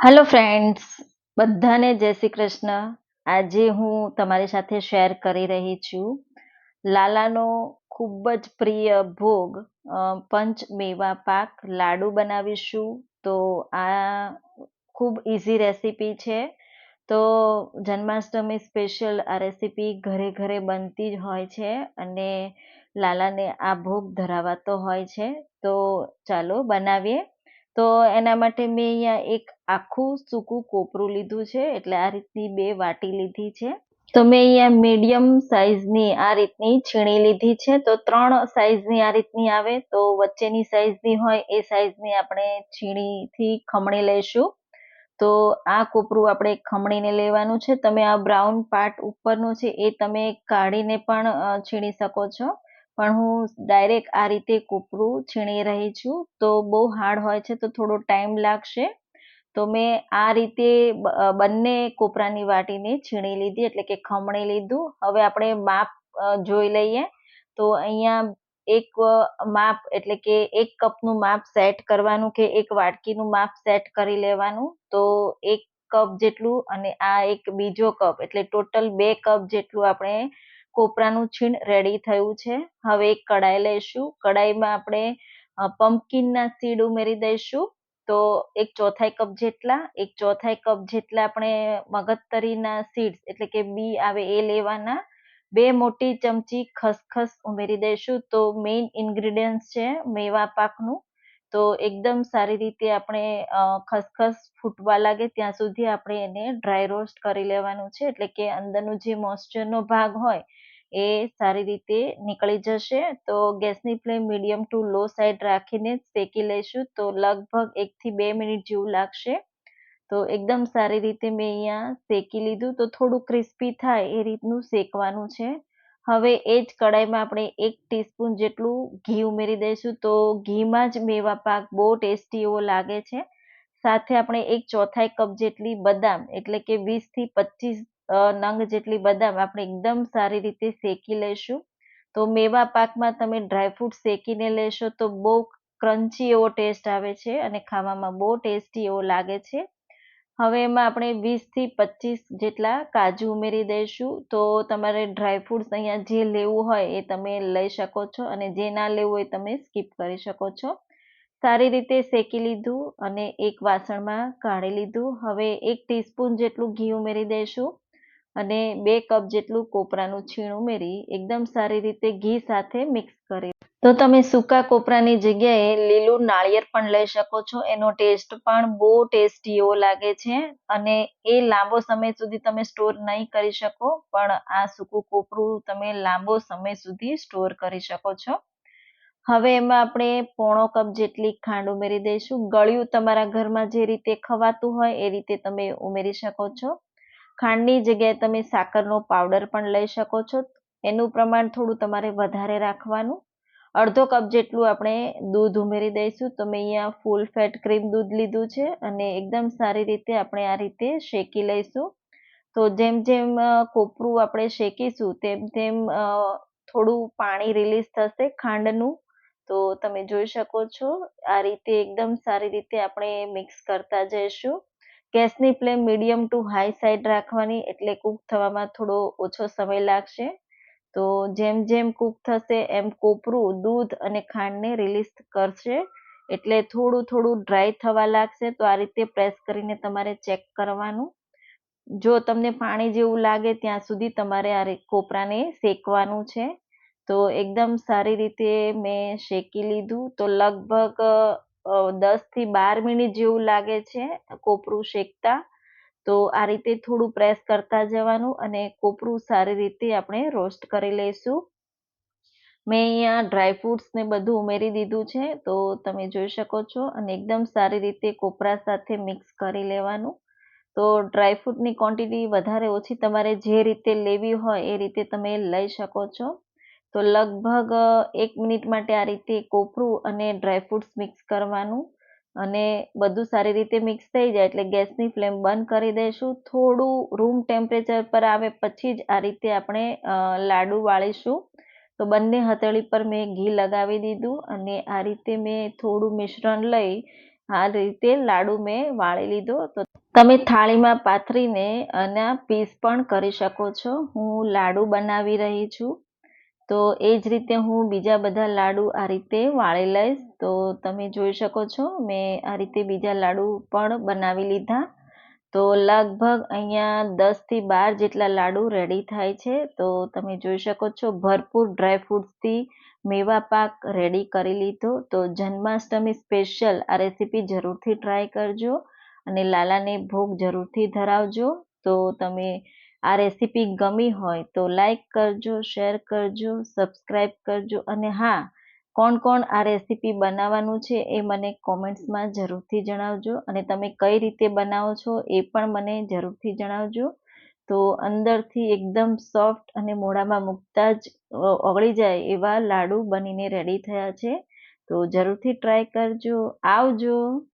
Hello friends બધાને જય શ્રી કૃષ્ણ. આજે હું તમારી સાથે શેર કરી રહી છું. લાલાનો ખૂબ જ પ્રિય ભોગ પંચમેવા પંચ મેવા પાક લાડુ બનાવીશું. તો આ ખૂબ ઇઝી રેસીપી છે. તો જન્માષ્ટમી સ્પેશિયલ આ રેસીપી ઘરે ઘરે બનતી જ હોય છે અને લાલાને આ ભોગ ધરાવાતો હોય છે. તો ચાલો બનાવીએ. તો એના માટે મેં અહીંયા એક આખું સૂકું કોપરું લીધું છે, એટલે આ રીતની બે વાટી લીધી છે. તો મેં અહીંયા મીડિયમ સાઈઝની આ રીતની છીણી લીધી છે, તો ત્રણ સાઈઝની આ રીતની આવે, તો વચ્ચેની સાઈઝની હોય એ સાઈઝની આપણે છીણીથી ખમણી લઈશું તો આ કોપરું આપણે ખમણીને લેવાનું છે, તમે આ બ્રાઉન પાર્ટ ઉપરનું છે એ તમે કાઢીને પણ છીણી શકો છો. પણ હું ડાયરેક્ટ આ રીતે કોપરું, છીણી રહી છું. તો બહુ હાર્ડ હોય છે, તો થોડો ટાઈમ લાગશે. તો મેં આ રીતે બંને કોપરાની વાટીને છીણી લીધી, એટલે કે ખમણી લીધું. હવે આપણે માપ જોઈ લઈએ. તો અહીંયા એક માપ, એટલે કે એક કપનું માપ સેટ કરવાનું કે એક વાટકીનું માપ સેટ કરી લેવાનું. તો એક કપ જેટલું અને આ એક બીજો કપ, એટલે ટોટલ બે કપ જેટલું આપણે કોપરાનું છીણ રેડી થયું છે. હવે એક કડાઈ લઈશું. કડાઈમાં આપણે પમ્પકિનના સીડ ઉમેરી દઈશું. તો એક ચોથાઈ કપ જેટલા, એક ચોથાઈ કપ જેટલા આપણે મગજતરીના સીડ્સ એટલે કે બી આવે એ લેવાના. બે મોટી ચમચી ખસખસ ઉમેરી દઈશું. તો મેઇન ઇન્ગ્રીડિયન્ટ છે મેવા પાકનું. તો એકદમ સારી રીતે આપણે ખસખસ ફૂટવા લાગે ત્યાં સુધી આપણે એને ડ્રાય રોસ્ટ કરી લેવાનું છે. એટલે કે અંદરનું જે મોઇસ્ચરનો ભાગ હોય એ સારી રીતે નીકળી જશે. તો ગેસની flame medium to low side રાખીને શેકી લઈશું. તો લગભગ એકથી બે મિનિટ જેવું લાગશે. તો એકદમ સારી રીતે મેં અહીંયા શેકી લીધું. તો થોડું ક્રિસ્પી થાય એ રીતનું શેકવાનું છે. હવે એ જ કડાઈમાં આપણે એક ટીસ્પૂન જેટલું ઘી ઉમેરી દઈશું. તો ઘીમાં જ મેવા પાક બહુ ટેસ્ટી એવો લાગે છે. સાથે આપણે એક ચોથાઈ કપ જેટલી બદામ, એટલે કે વીસથી પચીસ નંગ જેટલી બદામ આપણે એકદમ સારી રીતે શેકી લઈશું. તો મેવા પાકમાં તમે ડ્રાયફ્રૂટ શેકીને લેશો તો બહુ ક્રન્ચી એવો ટેસ્ટ આવે છે અને ખાવામાં બહુ ટેસ્ટી એવો લાગે છે. હવે એમાં આપણે વીસથી પચીસ જેટલા કાજુ ઉમેરી દઈશું. તો તમારે ડ્રાયફ્રૂટ્સ અહીંયા જે લેવું હોય એ તમે લઈ શકો છો અને જે ના લેવું હોય તમે સ્કીપ કરી શકો છો. સારી રીતે શેકી લીધું અને એક વાસણમાં કાઢી લીધું. હવે એક ટીસ્પૂન જેટલું ઘી ઉમેરી દઈશું. અને બે કપ જેટલું કોપરાનું છીણ ઉમેરી એકદમ સારી રીતે ઘી સાથે મિક્સ કરી. તો તમે સૂકા કોપરાની જગ્યાએ લીલું નાળિયેર પણ લઈ શકો છો. એનો ટેસ્ટ પણ બહુ ટેસ્ટી એવો લાગે છે અને એ લાંબો સમય સુધી તમે સ્ટોર નહીં કરી શકો, પણ આ સૂકું કોપરું તમે લાંબો સમય સુધી સ્ટોર કરી શકો છો. હવે એમાં આપણે પોણો કપ જેટલી ખાંડ ઉમેરી દઈશું. ગળ્યું તમારા ઘરમાં જે રીતે ખવાતું હોય એ રીતે તમે ઉમેરી શકો છો. ખાંડની જગ્યાએ તમે સાકરનો પાવડર પણ લઈ શકો છો. એનું પ્રમાણ થોડું તમારે વધારે રાખવાનું. અડધો કપ જેટલું આપણે દૂધ ઉમેરી દઈશું. તો મેં અહીંયા ફૂલ ફેટ ક્રીમ દૂધ લીધું છે અને એકદમ સારી રીતે આપણે આ રીતે શેકી લઈશું. તો જેમ જેમ કોપરું આપણે શેકીશું, તેમ તેમ થોડું પાણી રિલીઝ થશે ખાંડનું. તો તમે જોઈ શકો છો, આ રીતે એકદમ સારી રીતે આપણે મિક્સ કરતા જઈશું. ગેસની flame medium to high side રાખવાની એટલે કૂક થવામાં થોડો ઓછો સમય લાગશે. તો જેમ જેમ કૂક થશે એમ કોપરું દૂધ અને ખાંડને રિલીઝ કરશે. એટલે થોડું થોડું ડ્રાય થવા લાગશે તો આ રીતે પ્રેસ કરીને તમારે ચેક કરવાનું. જો તમને પાણી જેવું લાગે ત્યાં સુધી તમારે આ કોપરાને શેકવાનું છે. તો એકદમ સારી રીતે મેં શેકી લીધું. તો લગભગ દસથી બાર મિનિટ જેવું લાગે છે કોપરું શેકતા, તો આ રીતે થોડું પ્રેસ કરતા જવાનું અને કોપરું સારી રીતે આપણે રોસ્ટ કરી લઈશું. મેં અહીંયા ડ્રાયફ્રૂટ્સ ને બધું ઉમેરી દીધું છે, તો તમે જોઈ શકો છો અને એકદમ સારી રીતે કોપરા સાથે મિક્સ કરી લેવાનું. તો ડ્રાયફ્રૂટની ક્વોન્ટિટી વધારે ઓછી તમારે જે રીતે લેવી હોય એ રીતે તમે લઈ શકો છો. તો લગભગ એક મિનિટ માટે આ રીતે કોપરું અને ડ્રાયફ્રૂટ્સ મિક્સ કરવાનું અને બધું સારી રીતે મિક્સ થઈ જાય એટલે ગેસની ફ્લેમ બંધ કરી દઈશું. થોડું રૂમ ટેમ્પરેચર પર આવે પછી જ આ રીતે આપણે લાડુ વાળીશું. તો બંને હથેળી પર મેં ઘી લગાવી દીધું અને આ રીતે મેં થોડું મિશ્રણ લઈ આ રીતે લાડુ મેં વાળી લીધો. તો તમે થાળીમાં પાથરીને આના પીસ પણ કરી શકો છો. હું લાડુ બનાવી રહી છું. તો એ જ રીતે હું બીજા બધા લાડુ આ રીતે વાળી લઈશ. તો તમે જોઈ શકો છો, મેં આ રીતે બીજા લાડુ પણ બનાવી લીધા. તો લગભગ અહીંયા દસથી બાર જેટલા લાડુ રેડી થાય છે. તો તમે જોઈ શકો છો, ભરપૂર ડ્રાયફ્રૂટ્સથી મેવા પાક રેડી કરી લીધો. તો જન્માષ્ટમી સ્પેશિયલ આ રેસીપી જરૂરથી ટ્રાય કરજો અને લાલાને ભોગ જરૂરથી ધરાવજો. તો તમે આ રેસીપી ગમી હોય તો લાઈક કરજો શેર કરજો સબસ્ક્રાઈબ કરજો અને હા, કોણ કોણ આ રેસીપી બનાવવાનું છે એ મને કોમેન્ટ્સમાં જરૂરથી જણાવજો અને તમે કઈ રીતે બનાવો છો એ પણ મને જરૂરથી જણાવજો. તો અંદરથી એકદમ સોફ્ટ અને મોઢામાં મૂકતા જ ઓગળી જાય એવા લાડુ બનીને રેડી થયા છે. તો જરૂરથી ટ્રાય કરજો. આવજો.